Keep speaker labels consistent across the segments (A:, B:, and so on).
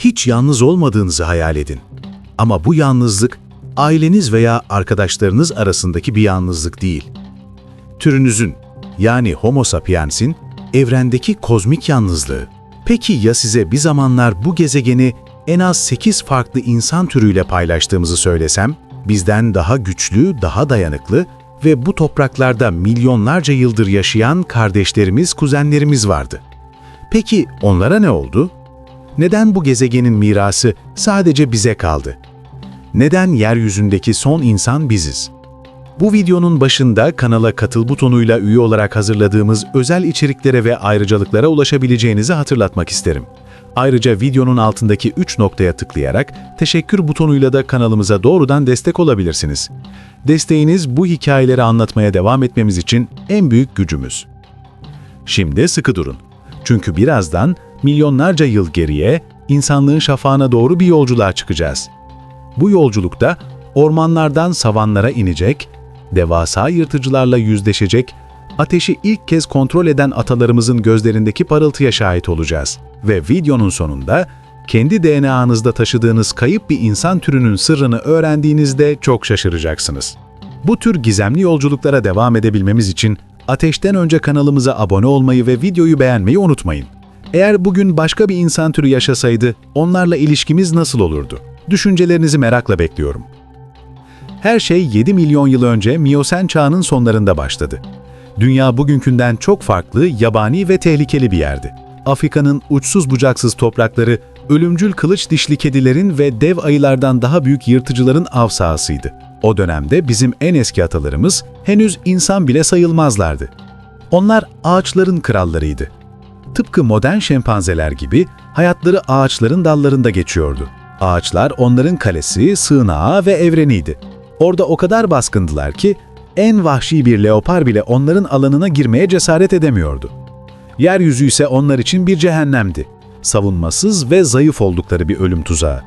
A: Hiç yalnız olmadığınızı hayal edin. Ama bu yalnızlık aileniz veya arkadaşlarınız arasındaki bir yalnızlık değil. Türünüzün yani Homo sapiens'in evrendeki kozmik yalnızlığı. Peki ya size bir zamanlar bu gezegeni en az 8 farklı insan türüyle paylaştığımızı söylesem? Bizden daha güçlü, daha dayanıklı ve bu topraklarda milyonlarca yıldır yaşayan kardeşlerimiz, kuzenlerimiz vardı. Peki onlara ne oldu? Neden bu gezegenin mirası sadece bize kaldı? Neden yeryüzündeki son insan biziz? Bu videonun başında kanala katıl butonuyla üye olarak hazırladığımız özel içeriklere ve ayrıcalıklara ulaşabileceğinizi hatırlatmak isterim. Ayrıca videonun altındaki 3 noktaya tıklayarak teşekkür butonuyla da kanalımıza doğrudan destek olabilirsiniz. Desteğiniz bu hikayeleri anlatmaya devam etmemiz için en büyük gücümüz. Şimdi sıkı durun. Çünkü birazdan milyonlarca yıl geriye insanlığın şafağına doğru bir yolculuğa çıkacağız. Bu yolculukta ormanlardan savanlara inecek, devasa yırtıcılarla yüzleşecek, ateşi ilk kez kontrol eden atalarımızın gözlerindeki parıltıya şahit olacağız. Ve videonun sonunda kendi DNA'nızda taşıdığınız kayıp bir insan türünün sırrını öğrendiğinizde çok şaşıracaksınız. Bu tür gizemli yolculuklara devam edebilmemiz için ateşten önce kanalımıza abone olmayı ve videoyu beğenmeyi unutmayın. Eğer bugün başka bir insan türü yaşasaydı onlarla ilişkimiz nasıl olurdu? Düşüncelerinizi merakla bekliyorum. Her şey 7 milyon yıl önce Miyosen çağının sonlarında başladı. Dünya bugünkünden çok farklı, yabani ve tehlikeli bir yerdi. Afrika'nın uçsuz bucaksız toprakları, ölümcül kılıç dişli kedilerin ve dev ayılardan daha büyük yırtıcıların av sahasıydı. O dönemde bizim en eski atalarımız henüz insan bile sayılmazlardı. Onlar ağaçların krallarıydı. Tıpkı modern şempanzeler gibi hayatları ağaçların dallarında geçiyordu. Ağaçlar onların kalesi, sığınağı ve evreniydi. Orada o kadar baskındılar ki en vahşi bir leopar bile onların alanına girmeye cesaret edemiyordu. Yeryüzü ise onlar için bir cehennemdi. Savunmasız ve zayıf oldukları bir ölüm tuzağı.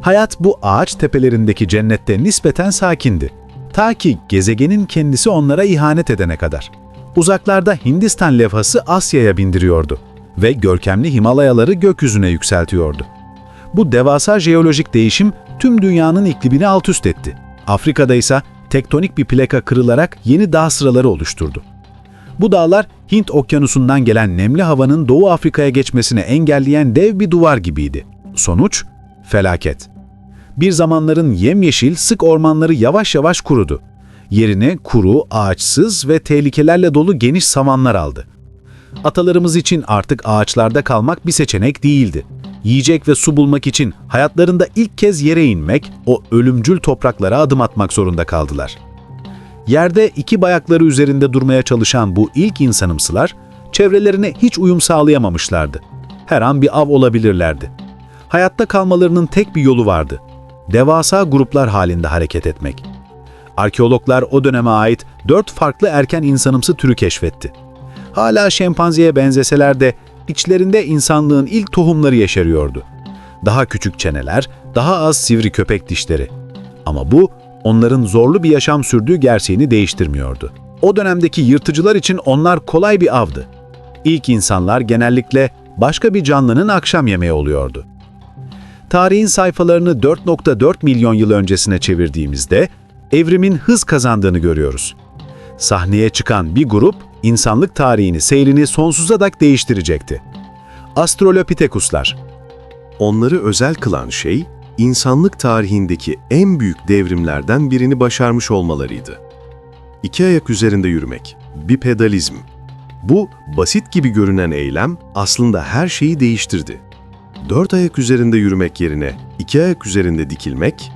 A: Hayat bu ağaç tepelerindeki cennette nispeten sakindi. Ta ki gezegenin kendisi onlara ihanet edene kadar. Uzaklarda Hindistan levhası Asya'ya bindiriyordu ve görkemli Himalayaları gökyüzüne yükseltiyordu. Bu devasa jeolojik değişim tüm dünyanın iklimini alt üst etti. Afrika'da ise tektonik bir plaka kırılarak yeni dağ sıraları oluşturdu. Bu dağlar Hint okyanusundan gelen nemli havanın Doğu Afrika'ya geçmesini engelleyen dev bir duvar gibiydi. Sonuç? Felaket. Bir zamanların yemyeşil sık ormanları yavaş yavaş kurudu. Yerine kuru, ağaçsız ve tehlikelerle dolu geniş savanlar aldı. Atalarımız için artık ağaçlarda kalmak bir seçenek değildi. Yiyecek ve su bulmak için hayatlarında ilk kez yere inmek, o ölümcül topraklara adım atmak zorunda kaldılar. Yerde iki bayakları üzerinde durmaya çalışan bu ilk insanımsılar, çevrelerine hiç uyum sağlayamamışlardı. Her an bir av olabilirlerdi. Hayatta kalmalarının tek bir yolu vardı. Devasa gruplar halinde hareket etmek. Arkeologlar o döneme ait dört farklı erken insanımsı türü keşfetti. Hala şempanzeye benzeseler de içlerinde insanlığın ilk tohumları yeşeriyordu. Daha küçük çeneler, daha az sivri köpek dişleri. Ama bu onların zorlu bir yaşam sürdüğü gerçeğini değiştirmiyordu. O dönemdeki yırtıcılar için onlar kolay bir avdı. İlk insanlar genellikle başka bir canlının akşam yemeği oluyordu. Tarihin sayfalarını 4.4 milyon yıl öncesine çevirdiğimizde evrimin hız kazandığını görüyoruz. Sahneye çıkan bir grup insanlık tarihini, seyrini sonsuza dek değiştirecekti. Astrolopitekuslar.
B: Onları özel kılan şey, insanlık tarihindeki en büyük devrimlerden birini başarmış olmalarıydı. İki ayak üzerinde yürümek, bipedalizm. Bu, basit gibi görünen eylem aslında her şeyi değiştirdi. Dört ayak üzerinde yürümek yerine iki ayak üzerinde dikilmek,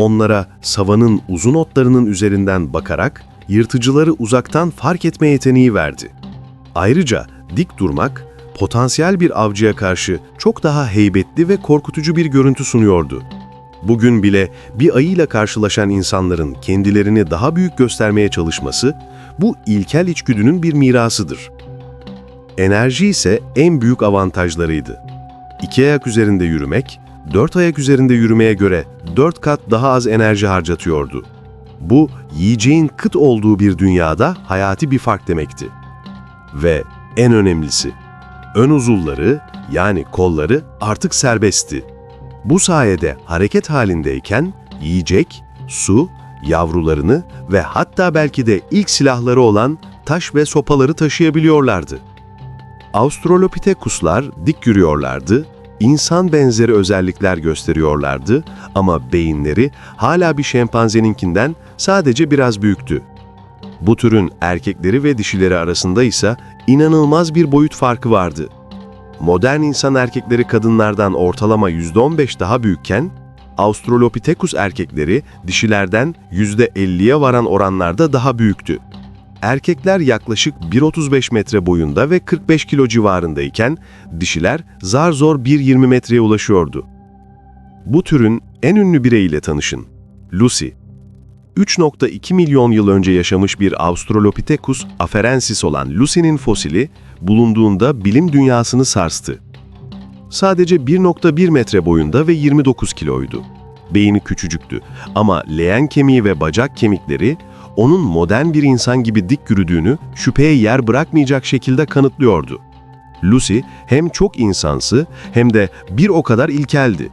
B: onlara savanın uzun otlarının üzerinden bakarak yırtıcıları uzaktan fark etme yeteneği verdi. Ayrıca dik durmak, potansiyel bir avcıya karşı çok daha heybetli ve korkutucu bir görüntü sunuyordu. Bugün bile bir ayıyla karşılaşan insanların kendilerini daha büyük göstermeye çalışması, bu ilkel içgüdünün bir mirasıdır. Enerji ise en büyük avantajlarıydı. İki ayak üzerinde yürümek, dört ayak üzerinde yürümeye göre dört kat daha az enerji harcatıyordu. Bu, yiyeceğin kıt olduğu bir dünyada hayati bir fark demekti. Ve en önemlisi, ön uzuvları yani kolları artık serbestti. Bu sayede hareket halindeyken yiyecek, su, yavrularını ve hatta belki de ilk silahları olan taş ve sopaları taşıyabiliyorlardı. Australopithecuslar dik yürüyorlardı, insan benzeri özellikler gösteriyorlardı ama beyinleri hala bir şempanzeninkinden sadece biraz büyüktü. Bu türün erkekleri ve dişileri arasında ise inanılmaz bir boyut farkı vardı. Modern insan erkekleri kadınlardan ortalama %15 daha büyükken, Australopithecus erkekleri dişilerden %50'ye varan oranlarda daha büyüktü. Erkekler yaklaşık 1.35 metre boyunda ve 45 kilo civarındayken dişiler zar zor 1.20 metreye ulaşıyordu. Bu türün en ünlü bireyiyle tanışın. Lucy. 3.2 milyon yıl önce yaşamış bir Australopithecus afarensis olan Lucy'nin fosili bulunduğunda bilim dünyasını sarstı. Sadece 1.1 metre boyunda ve 29 kiloydu. Beyni küçücüktü ama leğen kemiği ve bacak kemikleri onun modern bir insan gibi dik yürüdüğünü şüpheye yer bırakmayacak şekilde kanıtlıyordu. Lucy hem çok insansı hem de bir o kadar ilkeldi.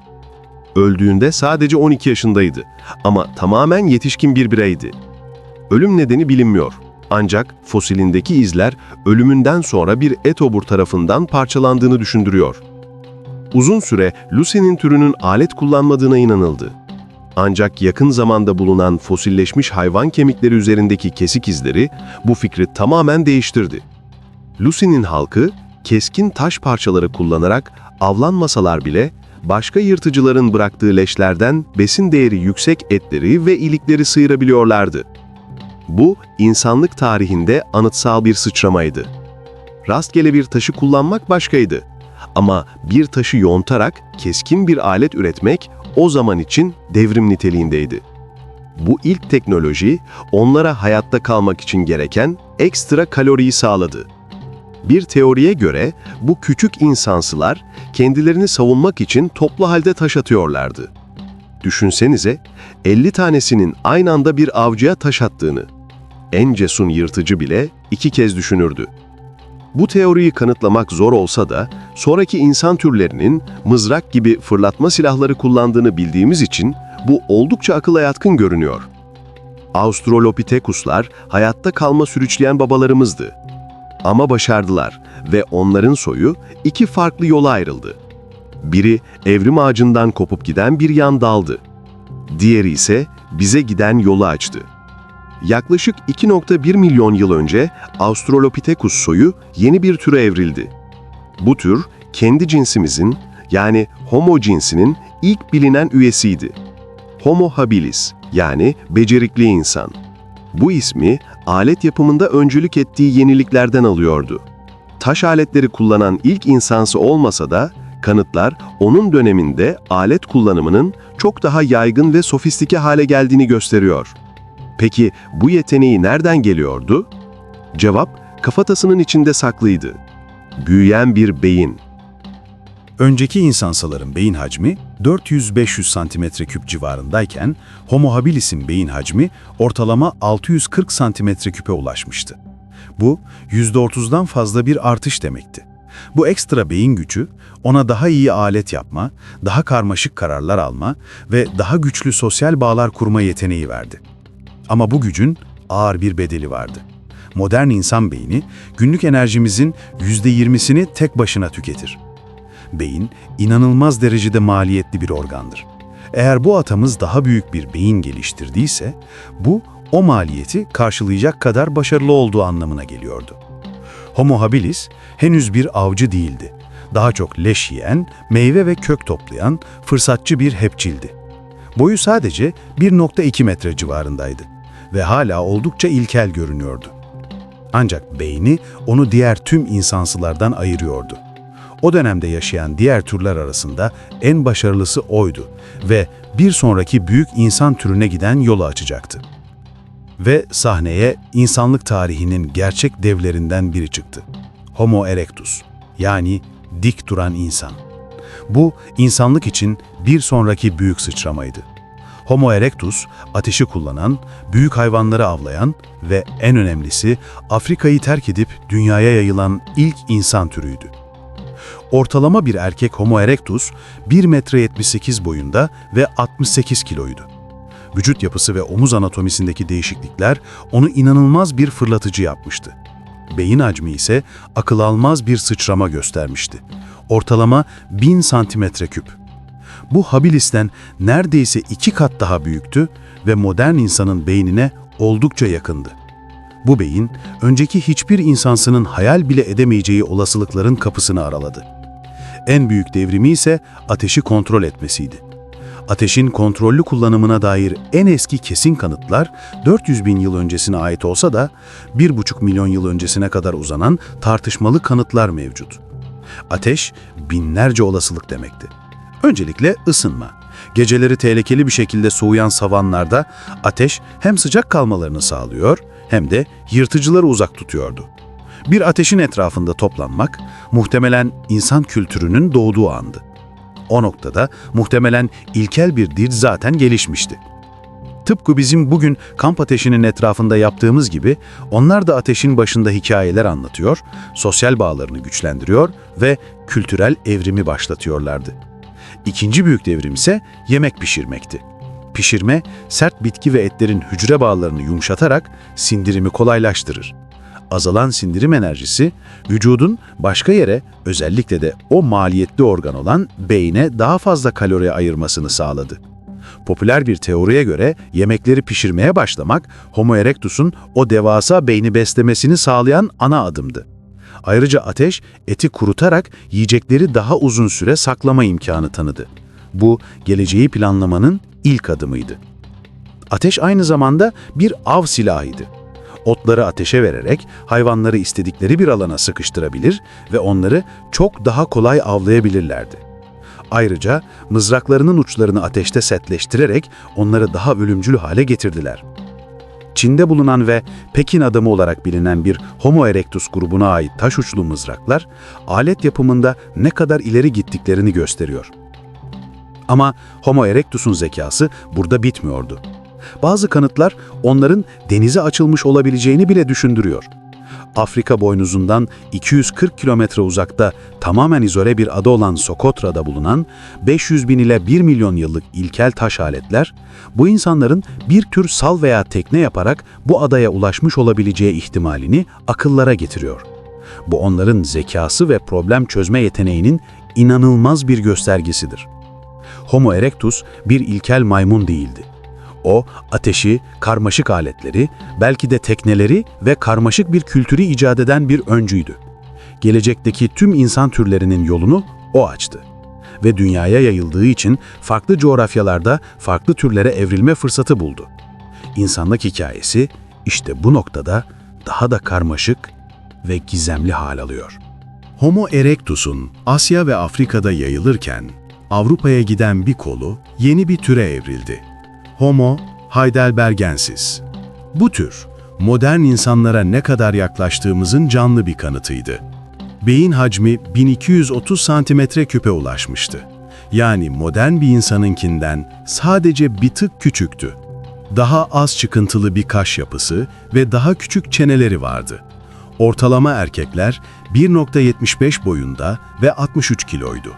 B: Öldüğünde sadece 12 yaşındaydı ama tamamen yetişkin bir bireydi. Ölüm nedeni bilinmiyor. Ancak fosilindeki izler ölümünden sonra bir etobur tarafından parçalandığını düşündürüyor. Uzun süre Lucy'nin türünün alet kullanmadığına inanıldı. Ancak yakın zamanda bulunan fosilleşmiş hayvan kemikleri üzerindeki kesik izleri bu fikri tamamen değiştirdi. Lucy'nin halkı keskin taş parçaları kullanarak avlanmasalar bile başka yırtıcıların bıraktığı leşlerden besin değeri yüksek etleri ve ilikleri sıyırabiliyorlardı. Bu insanlık tarihinde anıtsal bir sıçramaydı. Rastgele bir taşı kullanmak başkaydı. Ama bir taşı yontarak keskin bir alet üretmek o zaman için devrim niteliğindeydi. Bu ilk teknoloji onlara hayatta kalmak için gereken ekstra kaloriyi sağladı. Bir teoriye göre bu küçük insansılar kendilerini savunmak için toplu halde taş atıyorlardı. Düşünsenize 50 tanesinin aynı anda bir avcıya taş attığını. En cesur yırtıcı bile iki kez düşünürdü. Bu teoriyi kanıtlamak zor olsa da sonraki insan türlerinin mızrak gibi fırlatma silahları kullandığını bildiğimiz için bu oldukça akıla yatkın görünüyor. Australopithecuslar hayatta kalma sürüçleyen babalarımızdı. Ama başardılar ve onların soyu iki farklı yola ayrıldı. Biri evrim ağacından kopup giden bir yan daldı. Diğeri ise bize giden yolu açtı. Yaklaşık 2.1 milyon yıl önce Australopithecus soyu yeni bir türe evrildi. Bu tür kendi cinsimizin yani Homo cinsinin ilk bilinen üyesiydi. Homo habilis yani becerikli insan. Bu ismi alet yapımında öncülük ettiği yeniliklerden alıyordu. Taş aletleri kullanan ilk insansı olmasa da kanıtlar onun döneminde alet kullanımının çok daha yaygın ve sofistike hale geldiğini gösteriyor. Peki bu yeteneği nereden geliyordu? Cevap kafatasının içinde saklıydı. Büyüyen bir beyin.
A: Önceki insansaların beyin hacmi 400-500 santimetre küp civarındayken Homo habilis'in beyin hacmi ortalama 640 santimetre küpe ulaşmıştı. Bu %30'dan fazla bir artış demekti. Bu ekstra beyin gücü ona daha iyi alet yapma, daha karmaşık kararlar alma ve daha güçlü sosyal bağlar kurma yeteneği verdi. Ama bu gücün ağır bir bedeli vardı. Modern insan beyni günlük enerjimizin %20'sini tek başına tüketir. Beyin inanılmaz derecede maliyetli bir organdır. Eğer bu atamız daha büyük bir beyin geliştirdiyse, bu o maliyeti karşılayacak kadar başarılı olduğu anlamına geliyordu. Homo habilis henüz bir avcı değildi. Daha çok leş yiyen, meyve ve kök toplayan, fırsatçı bir hepçildi. Boyu sadece 1.2 metre civarındaydı ve hala oldukça ilkel görünüyordu. Ancak beyni onu diğer tüm insansılardan ayırıyordu. O dönemde yaşayan diğer türler arasında en başarılısı oydu ve bir sonraki büyük insan türüne giden yolu açacaktı. Ve sahneye insanlık tarihinin gerçek devlerinden biri çıktı. Homo erectus, yani dik duran insan. Bu, insanlık için bir sonraki büyük sıçramaydı. Homo erectus, ateşi kullanan, büyük hayvanları avlayan ve en önemlisi Afrika'yı terk edip dünyaya yayılan ilk insan türüydü. Ortalama bir erkek Homo erectus 1 metre 78 boyunda ve 68 kiloydu. Vücut yapısı ve omuz anatomisindeki değişiklikler onu inanılmaz bir fırlatıcı yapmıştı. Beyin hacmi ise akıl almaz bir sıçrama göstermişti. Ortalama 1000 santimetre küp. Bu habilisten neredeyse iki kat daha büyüktü ve modern insanın beynine oldukça yakındı. Bu beyin, önceki hiçbir insansının hayal bile edemeyeceği olasılıkların kapısını araladı. En büyük devrimi ise ateşi kontrol etmesiydi. Ateşin kontrollü kullanımına dair en eski kesin kanıtlar 400 bin yıl öncesine ait olsa da 1,5 milyon yıl öncesine kadar uzanan tartışmalı kanıtlar mevcut. Ateş binlerce olasılık demekti. Öncelikle ısınma. Geceleri tehlikeli bir şekilde soğuyan savanlarda ateş hem sıcak kalmalarını sağlıyor hem de yırtıcıları uzak tutuyordu. Bir ateşin etrafında toplanmak muhtemelen insan kültürünün doğduğu andı. O noktada muhtemelen ilkel bir dil zaten gelişmişti. Tıpkı bizim bugün kamp ateşinin etrafında yaptığımız gibi onlar da ateşin başında hikayeler anlatıyor, sosyal bağlarını güçlendiriyor ve kültürel evrimi başlatıyorlardı. İkinci büyük devrim ise yemek pişirmekti. Pişirme, sert bitki ve etlerin hücre bağlarını yumuşatarak sindirimi kolaylaştırır. Azalan sindirim enerjisi, vücudun başka yere, özellikle de o maliyetli organ olan beyne daha fazla kalori ayırmasını sağladı. Popüler bir teoriye göre yemekleri pişirmeye başlamak, Homo erectus'un o devasa beyni beslemesini sağlayan ana adımdı. Ayrıca ateş, eti kurutarak yiyecekleri daha uzun süre saklama imkanı tanıdı. Bu, geleceği planlamanın ilk adımıydı. Ateş aynı zamanda bir av silahıydı. Otları ateşe vererek hayvanları istedikleri bir alana sıkıştırabilir ve onları çok daha kolay avlayabilirlerdi. Ayrıca mızraklarının uçlarını ateşte setleştirerek onları daha ölümcül hale getirdiler. Çin'de bulunan ve Pekin adamı olarak bilinen bir Homo erectus grubuna ait taş uçlu mızraklar, alet yapımında ne kadar ileri gittiklerini gösteriyor. Ama Homo erectus'un zekası burada bitmiyordu. Bazı kanıtlar onların denize açılmış olabileceğini bile düşündürüyor. Afrika boynuzundan 240 kilometre uzakta tamamen izole bir ada olan Sokotra'da bulunan 500 bin ile 1 milyon yıllık ilkel taş aletler, bu insanların bir tür sal veya tekne yaparak bu adaya ulaşmış olabileceği ihtimalini akıllara getiriyor. Bu onların zekası ve problem çözme yeteneğinin inanılmaz bir göstergesidir. Homo erectus bir ilkel maymun değildi. O, ateşi, karmaşık aletleri, belki de tekneleri ve karmaşık bir kültürü icat eden bir öncüydü. Gelecekteki tüm insan türlerinin yolunu o açtı. Ve dünyaya yayıldığı için farklı coğrafyalarda farklı türlere evrilme fırsatı buldu. İnsanlık hikayesi işte bu noktada daha da karmaşık ve gizemli hal alıyor. Homo erectus'un Asya ve Afrika'da yayılırken Avrupa'ya giden bir kolu yeni bir türe evrildi. Homo heidelbergensis. Bu tür, modern insanlara ne kadar yaklaştığımızın canlı bir kanıtıydı. Beyin hacmi 1230 santimetre küpe ulaşmıştı. Yani modern bir insanınkinden sadece bir tık küçüktü. Daha az çıkıntılı bir kaş yapısı ve daha küçük çeneleri vardı. Ortalama erkekler 1.75 boyunda ve 63 kiloydu.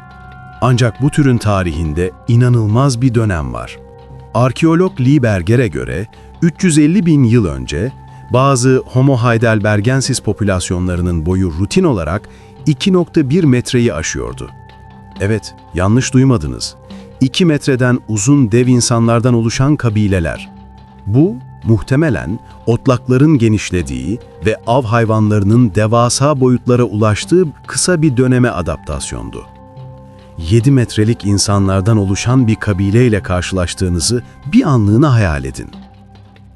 A: Ancak bu türün tarihinde inanılmaz bir dönem var. Arkeolog Lee Berger'e göre 350 bin yıl önce bazı Homo heidelbergensis popülasyonlarının boyu rutin olarak 2.1 metreyi aşıyordu. Evet, yanlış duymadınız. 2 metreden uzun dev insanlardan oluşan kabileler. Bu, muhtemelen otlakların genişlediği ve av hayvanlarının devasa boyutlara ulaştığı kısa bir döneme adaptasyondu. 7 metrelik insanlardan oluşan bir kabileyle karşılaştığınızı bir anlığına hayal edin.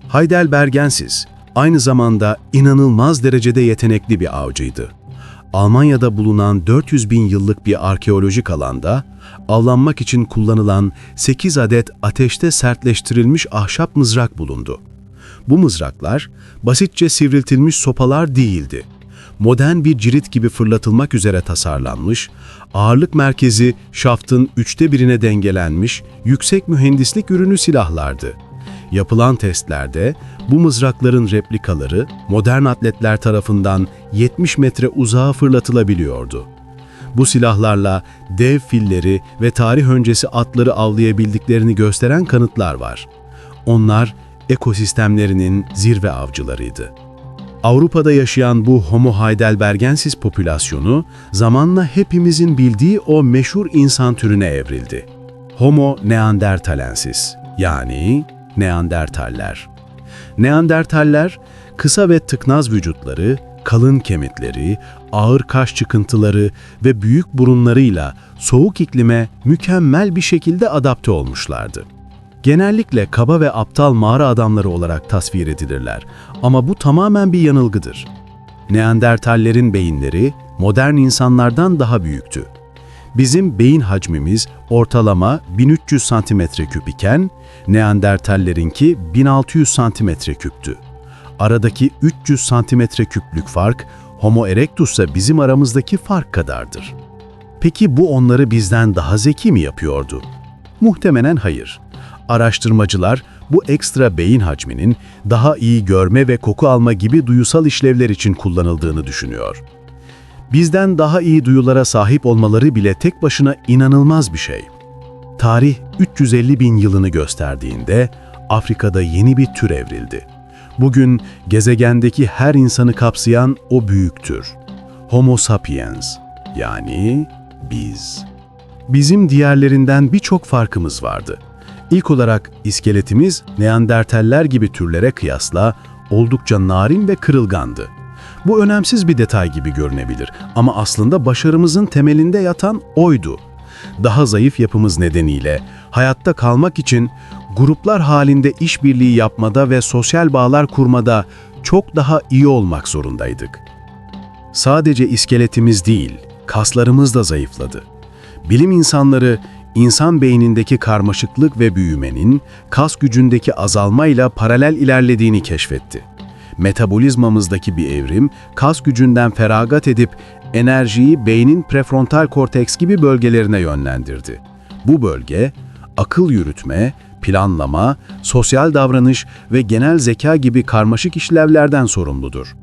A: Heidelbergensis aynı zamanda inanılmaz derecede yetenekli bir avcıydı. Almanya'da bulunan 400 bin yıllık bir arkeolojik alanda avlanmak için kullanılan 8 adet ateşte sertleştirilmiş ahşap mızrak bulundu. Bu mızraklar basitçe sivriltilmiş sopalar değildi modern bir cirit gibi fırlatılmak üzere tasarlanmış, ağırlık merkezi şaftın üçte birine dengelenmiş, yüksek mühendislik ürünü silahlardı. Yapılan testlerde bu mızrakların replikaları modern atletler tarafından 70 metre uzağa fırlatılabiliyordu. Bu silahlarla dev filleri ve tarih öncesi atları avlayabildiklerini gösteren kanıtlar var. Onlar ekosistemlerinin zirve avcılarıydı. Avrupa'da yaşayan bu Homo heidelbergensis popülasyonu zamanla hepimizin bildiği o meşhur insan türüne evrildi. Homo neanderthalensis yani Neandertaller. Neandertaller kısa ve tıknaz vücutları, kalın kemikleri, ağır kaş çıkıntıları ve büyük burunlarıyla soğuk iklime mükemmel bir şekilde adapte olmuşlardı. Genellikle kaba ve aptal mağara adamları olarak tasvir edilirler ama bu tamamen bir yanılgıdır. Neandertallerin beyinleri modern insanlardan daha büyüktü. Bizim beyin hacmimiz ortalama 1300 cm3 iken Neandertallerinki 1600 cm3'tü. Aradaki 300 cm3'lük fark Homo erectus'la bizim aramızdaki fark kadardır. Peki bu onları bizden daha zeki mi yapıyordu? Muhtemelen hayır. Araştırmacılar bu ekstra beyin hacminin daha iyi görme ve koku alma gibi duyusal işlevler için kullanıldığını düşünüyor. Bizden daha iyi duyulara sahip olmaları bile tek başına inanılmaz bir şey. Tarih 350 bin yılını gösterdiğinde Afrika'da yeni bir tür evrildi. Bugün gezegendeki her insanı kapsayan o büyük tür. Homo sapiens yani biz. Bizim diğerlerinden birçok farkımız vardı. İlk olarak iskeletimiz Neandertaller gibi türlere kıyasla oldukça narin ve kırılgandı. Bu önemsiz bir detay gibi görünebilir ama aslında başarımızın temelinde yatan oydu. Daha zayıf yapımız nedeniyle hayatta kalmak için gruplar halinde işbirliği yapmada ve sosyal bağlar kurmada çok daha iyi olmak zorundaydık. Sadece iskeletimiz değil, kaslarımız da zayıfladı. Bilim insanları insan beynindeki karmaşıklık ve büyümenin kas gücündeki azalmayla paralel ilerlediğini keşfetti. Metabolizmamızdaki bir evrim, kas gücünden feragat edip enerjiyi beynin prefrontal korteks gibi bölgelerine yönlendirdi. Bu bölge, akıl yürütme, planlama, sosyal davranış ve genel zeka gibi karmaşık işlevlerden sorumludur.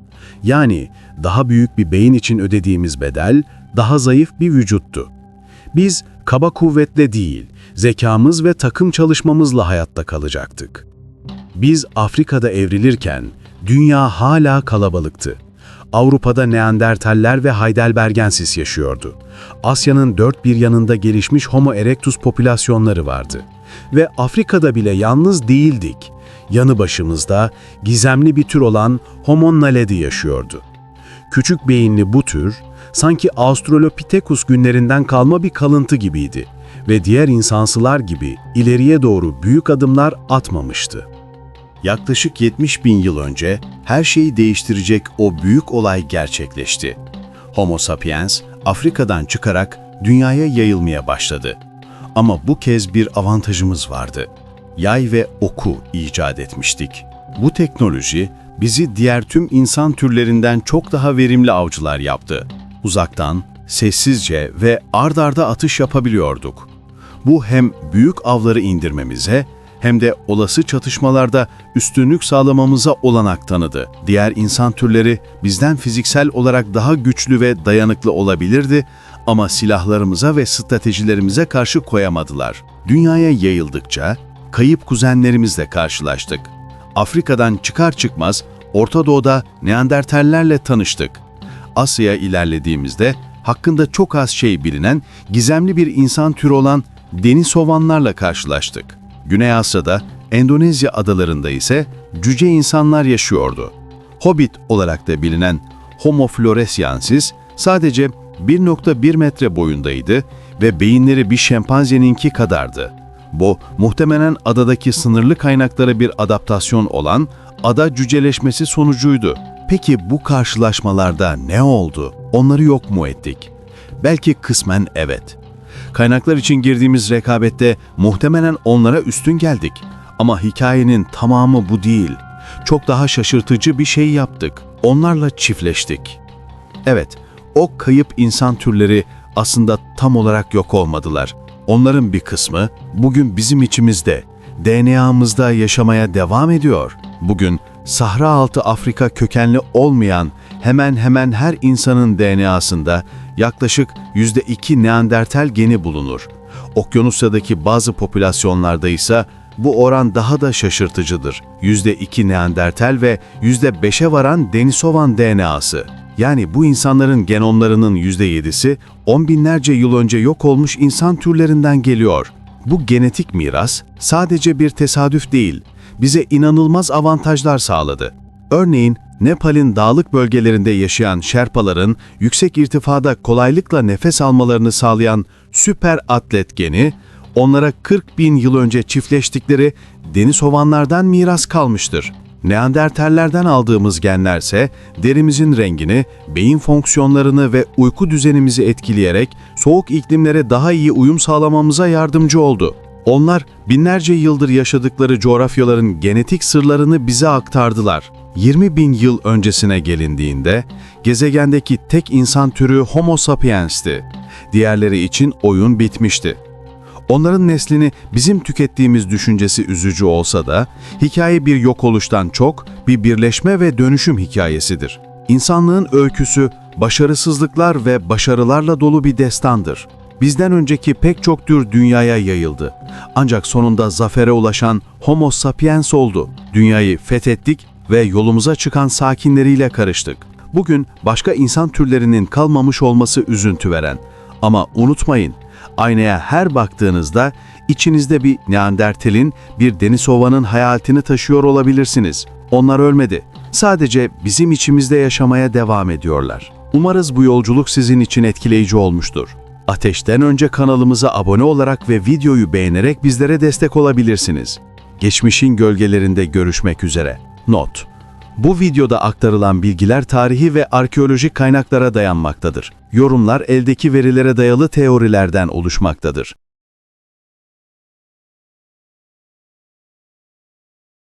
A: Yani daha büyük bir beyin için ödediğimiz bedel, daha zayıf bir vücuttu. Biz kaba kuvvetle değil, zekamız ve takım çalışmamızla hayatta kalacaktık. Biz Afrika'da evrilirken dünya hala kalabalıktı. Avrupa'da Neandertaller ve Heidelbergensis yaşıyordu. Asya'nın dört bir yanında gelişmiş Homo erectus popülasyonları vardı. Ve Afrika'da bile yalnız değildik. Yanı başımızda gizemli bir tür olan Homo naledi yaşıyordu. Küçük beyinli bu tür, sanki Australopithecus günlerinden kalma bir kalıntı gibiydi ve diğer insansılar gibi ileriye doğru büyük adımlar atmamıştı. Yaklaşık 70 bin yıl önce her şeyi değiştirecek o büyük olay gerçekleşti. Homo sapiens Afrika'dan çıkarak dünyaya yayılmaya başladı. Ama bu kez bir avantajımız vardı. Yay ve oku icat etmiştik. Bu teknoloji bizi diğer tüm insan türlerinden çok daha verimli avcılar yaptı. Uzaktan, sessizce ve ard arda atış yapabiliyorduk. Bu hem büyük avları indirmemize hem de olası çatışmalarda üstünlük sağlamamıza olanak tanıdı. Diğer insan türleri bizden fiziksel olarak daha güçlü ve dayanıklı olabilirdi ama silahlarımıza ve stratejilerimize karşı koyamadılar. Dünyaya yayıldıkça kayıp kuzenlerimizle karşılaştık. Afrika'dan çıkar çıkmaz Orta Doğu'da Neandertallerle tanıştık. Asya'ya ilerlediğimizde hakkında çok az şey bilinen gizemli bir insan türü olan Denisovanlarla karşılaştık. Güney Asya'da Endonezya adalarında ise cüce insanlar yaşıyordu. Hobbit olarak da bilinen Homo floresiensis sadece 1.1 metre boyundaydı ve beyinleri bir şempanzeninki kadardı. Bu muhtemelen adadaki sınırlı kaynaklara bir adaptasyon olan ada cüceleşmesi sonucuydu. Peki bu karşılaşmalarda ne oldu? Onları yok mu ettik? Belki kısmen evet. Kaynaklar için girdiğimiz rekabette muhtemelen onlara üstün geldik. Ama hikayenin tamamı bu değil. Çok daha şaşırtıcı bir şey yaptık. Onlarla çiftleştik. Evet, o kayıp insan türleri aslında tam olarak yok olmadılar. Onların bir kısmı bugün bizim içimizde, DNA'mızda yaşamaya devam ediyor. Bugün Sahra altı Afrika kökenli olmayan hemen hemen her insanın DNA'sında yaklaşık %2 Neandertal geni bulunur. Okyanusya'daki bazı popülasyonlarda ise bu oran daha da şaşırtıcıdır. %2 Neandertal ve %5'e varan Denisovan DNA'sı. Yani bu insanların genomlarının %7'si on binlerce yıl önce yok olmuş insan türlerinden geliyor. Bu genetik miras sadece bir tesadüf değil, bize inanılmaz avantajlar sağladı. Örneğin Nepal'in dağlık bölgelerinde yaşayan Şerpaların yüksek irtifada kolaylıkla nefes almalarını sağlayan süper atlet geni, onlara 40 bin yıl önce çiftleştikleri deniz hovanlardan miras kalmıştır. Neandertallerden aldığımız genlerse derimizin rengini, beyin fonksiyonlarını ve uyku düzenimizi etkileyerek soğuk iklimlere daha iyi uyum sağlamamıza yardımcı oldu. Onlar binlerce yıldır yaşadıkları coğrafyaların genetik sırlarını bize aktardılar. 20 bin yıl öncesine gelindiğinde gezegendeki tek insan türü Homo sapiens'ti. Diğerleri için oyun bitmişti. Onların neslini bizim tükettiğimiz düşüncesi üzücü olsa da, hikaye bir yok oluştan çok bir birleşme ve dönüşüm hikayesidir. İnsanlığın öyküsü, başarısızlıklar ve başarılarla dolu bir destandır. Bizden önceki pek çok tür dünyaya yayıldı. Ancak sonunda zafere ulaşan Homo sapiens oldu. Dünyayı fethettik ve yolumuza çıkan sakinleriyle karıştık. Bugün başka insan türlerinin kalmamış olması üzüntü veren. Ama unutmayın, aynaya her baktığınızda içinizde bir Neandertal'in, bir Denisova'nın hayaletini taşıyor olabilirsiniz. Onlar ölmedi. Sadece bizim içimizde yaşamaya devam ediyorlar. Umarız bu yolculuk sizin için etkileyici olmuştur. Ateşten önce kanalımıza abone olarak ve videoyu beğenerek bizlere destek olabilirsiniz. Geçmişin gölgelerinde görüşmek üzere. Not bu videoda aktarılan bilgiler tarihi ve arkeolojik kaynaklara dayanmaktadır. Yorumlar eldeki verilere dayalı teorilerden oluşmaktadır.